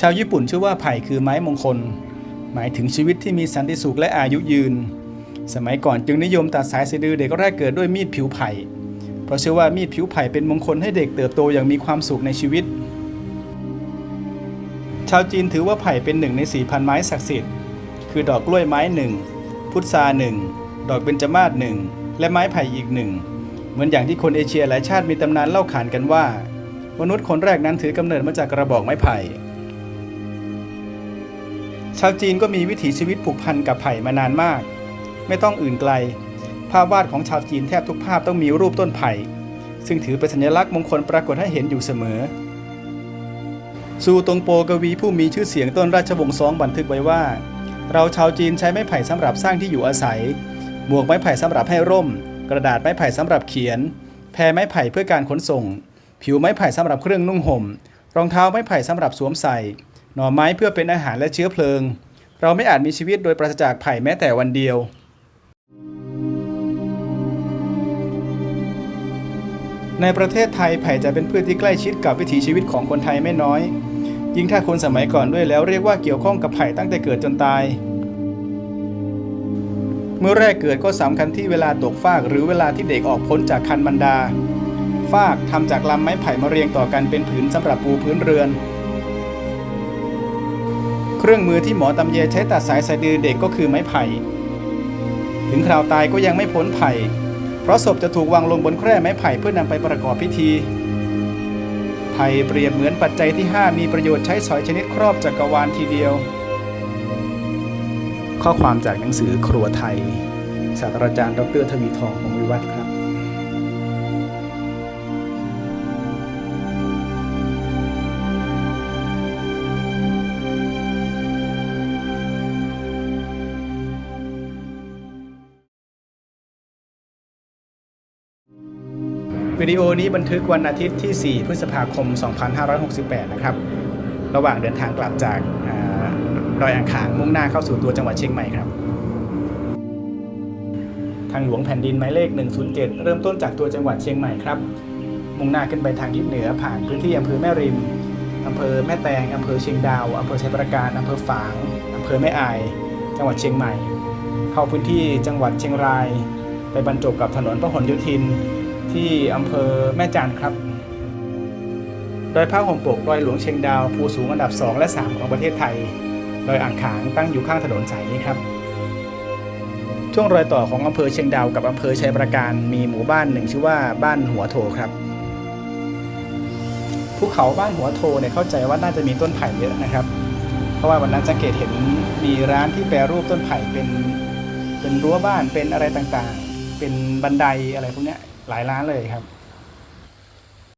ชาวญี่ปุ่นเชื่อว่าไผ่คือไม้มงคล หมายถึงชีวิตที่มีสันติสุขและอายุยืน สมัยก่อนจึงนิยมตัดสายสะดือเด็กแรกเกิดด้วยมีดผิวไผ่ เพราะเชื่อว่ามีดผิวไผ่เป็นมงคลให้เด็กเติบโตอย่างมีความสุขในชีวิต ชาวจีนถือว่าไผ่เป็นหนึ่งในสี่พันไม้ศักดิ์สิทธิ์ คือดอกกล้วยไม้หนึ่งพุทราหนึ่งดอกเบญจมาศหนึ่งและไม้ไผ่อีกหนึ่งเหมือนอย่างที่คนเอเชียหลายชาติมีตำนานเล่าขานกันว่า มนุษย์คนแรกนั้นถือกำเนิดมาจากกระบอกไม้ไผ่ ชาวจีนก็มีวิถีชีวิตผูกพันกับไผ่มานานมาก ไม่ต้องอื่นไกล ภาพวาดของชาวจีนแทบทุกภาพต้องมีรูปต้นไผ่ ซึ่งถือเป็นสัญลักษณ์มงคลปรากฏให้เห็นอยู่เสมอซูตงโปกวีผู้มีชื่อเสียงต้นราชวงศ์ซองบันทึกไว้ว่า เราชาวจีนใช้ไม้ไผ่สำหรับสร้างที่อยู่อาศัย หมวกไม้ไผ่สำหรับให้ร่ม กระดาษไม้ไผ่สำหรับเขียน แพรไม้ไผ่เพื่อการขนส่ง ผิวไม้ไผ่สำหรับเครื่องนุ่งห่ม รองเท้าไม้ไผ่สำหรับสวมใส่ หน่อไม้เพื่อเป็นอาหารและเชื้อเพลิง เราไม่อาจมีชีวิตโดยปราศจากไผ่แม้แต่วันเดียวในประเทศไทยไผ่จะเป็นพืชที่ใกล้ชิดกับวิถีชีวิตของคนไทยไม่น้อย ยิ่งถ้าคนสมัยก่อนด้วยแล้วเรียกว่าเกี่ยวข้องกับไผ่ตั้งแต่เกิดจนตาย เมื่อแรกเกิดก็สำคัญที่เวลาตกฟากหรือเวลาที่เด็กออกพ้นจากคันบรรดา ฟากทำจากลำไม้ไผ่มาเรียงต่อกันเป็นผืนสำหรับปูพื้นเรือน เครื่องมือที่หมอตำเยใช้ตัดสายสะดือเด็กก็คือไม้ไผ่ ถึงคราวตายก็ยังไม่พ้นไผ่ เพราะศพจะถูกวางลงบนแคร่ไม้ไผ่เพื่อนำไปประกอบพิธี ไผ่เปรียบเหมือนปัจจัยที่ 5 มีประโยชน์ใช้สอยชนิดครอบจักรวาลทีเดียว ข้อความจากหนังสือครัวไทยศาสตราจารย์ ดรทวีทองมงวิวัฒน์ครับ วิดีโอนี้บันทึกวันอาทิตย์ที่ 4 พฤษภาคม 2568 นะครับ ระหว่างเดินทางกลับจากดอยอ่างขางมุ่งหน้าเข้าสู่ตัวจังหวัดเชียงใหม่ครับ ทางหลวงแผ่นดินหมายเลข 107 เริ่มต้นจากตัวจังหวัดเชียงใหม่ครับ มุ่งหน้าขึ้นไปทางทิศเหนือผ่านพื้นที่อำเภอแม่ริมอำเภอแม่แตงอำเภอเชียงดาวอำเภอชัยประการอำเภอฝางอำเภอแม่อาย จังหวัดเชียงใหม่ เข้าพื้นที่จังหวัดเชียงราย ไปบรรจบกับถนนพหลโยธิน ที่อำเภอแม่จันครับดอยผ้าห่มปกดอยหลวงเชียงดาวภูสูงอันดับ 2 และ 3 ของประเทศไทยดอยอ่างขางตั้งอยู่ข้างถนนสายนี้ครับ ช่วงรอยต่อของอำเภอเชียงดาวกับอำเภอชัยประการมีหมู่บ้านหนึ่งชื่อว่าบ้านหัวโทครับภูเขาบ้านหัวโทเนี่ยเข้าใจว่าน่าจะมีต้นไผ่เยอะนะครับ เพราะว่าวันนั้นสังเกตเห็นมีร้านที่แปรรูปต้นไผ่เป็นเป็นรั้วบ้านเป็นอะไรต่างๆ เป็นบันไดอะไรพวกนี้ หลายร้านเลยครับ